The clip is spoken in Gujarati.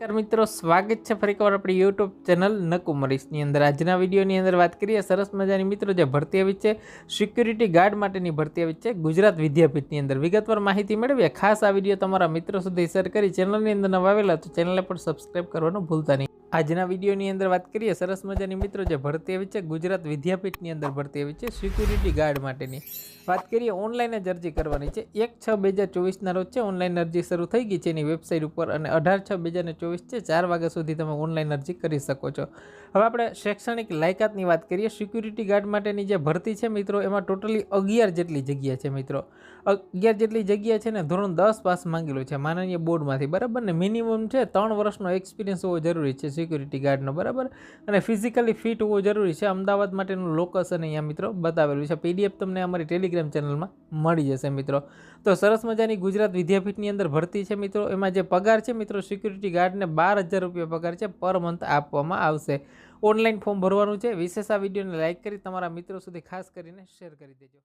નમસ્કાર મિત્રો, સ્વાગત છે ફરી એકવાર આપણી યુટ્યુબ ચેનલ નકુમરીશની અંદર. આજના વિડીયોની અંદર વાત કરીએ સરસ મજાની મિત્રો, જે ભરતી આવી છે સિક્યુરિટી ગાર્ડ માટેની ભરતી આવી છે ગુજરાત વિદ્યાપીઠની અંદર. વિગતવાર માહિતી મેળવીએ. ખાસ આ વીડિયો તમારા મિત્રો સુધી શેર કરી ચેનલની અંદર નવા આવેલા તો ચેનલને પણ સબસ્ક્રાઇબ કરવાનું ભૂલતા નહીં. આજના વિડીયોની અંદર વાત કરીએ, સરસ મજાની મિત્રો જે ભરતી આવી છે, ગુજરાત વિદ્યાપીઠની અંદર ભરતી આવી છે, સિક્યુરિટી ગાર્ડ માટેની. વાત કરીએ, ઓનલાઈન જ અરજી કરવાની છે. એક છ બે હજાર ચોવીસના રોજ છે, ઓનલાઈન અરજી શરૂ થઈ ગઈ છે એની વેબસાઇટ ઉપર અને અઢાર છ બે હજાર ચોવીસ છે, ચાર વાગ્યા સુધી તમે ઓનલાઈન અરજી કરી શકો છો. હવે આપણે શૈક્ષણિક લાયકાતની વાત કરીએ, સિક્યુરિટી ગાર્ડ માટેની જે ભરતી છે મિત્રો, એમાં ટોટલી અગિયાર જેટલી જગ્યા છે મિત્રો. અગિયાર જેટલી જગ્યા છે ને ધોરણ દસ પાસ માંગેલું છે માનનીય બોર્ડમાંથી, બરાબર ને? મિનિમમ છે ત્રણ વર્ષનો એક્સપિરિયન્સ હોવો જરૂરી છે સિક્યુરિટી ગાર્ડનો બરાબર? અને ફિઝિકલી ફિટ હોવો જરૂરી છે. અમદાવાદ માટેનું લોકેશન અહીંયા મિત્રો બતાવેલું છે. પીડીએફ તમને અમારી ટેલિગ્રામ ચેનલમાં મળી જશે મિત્રો. તો સરસ મજાની ગુજરાત વિદ્યાપીઠની અંદર ભરતી છે મિત્રો. એમાં જે પગાર છે મિત્રો સિક્યુરિટી ગાર્ડને બાર હજાર રૂપિયા પગાર છે પર મંથ આપવામાં આવશે. ઓનલાઈન ફોર્મ ભરવાનું છે. વિશેષ આ વિડીયોને લાઇક કરી તમારા મિત્રો સુધી ખાસ કરીને શેર કરી દેજો.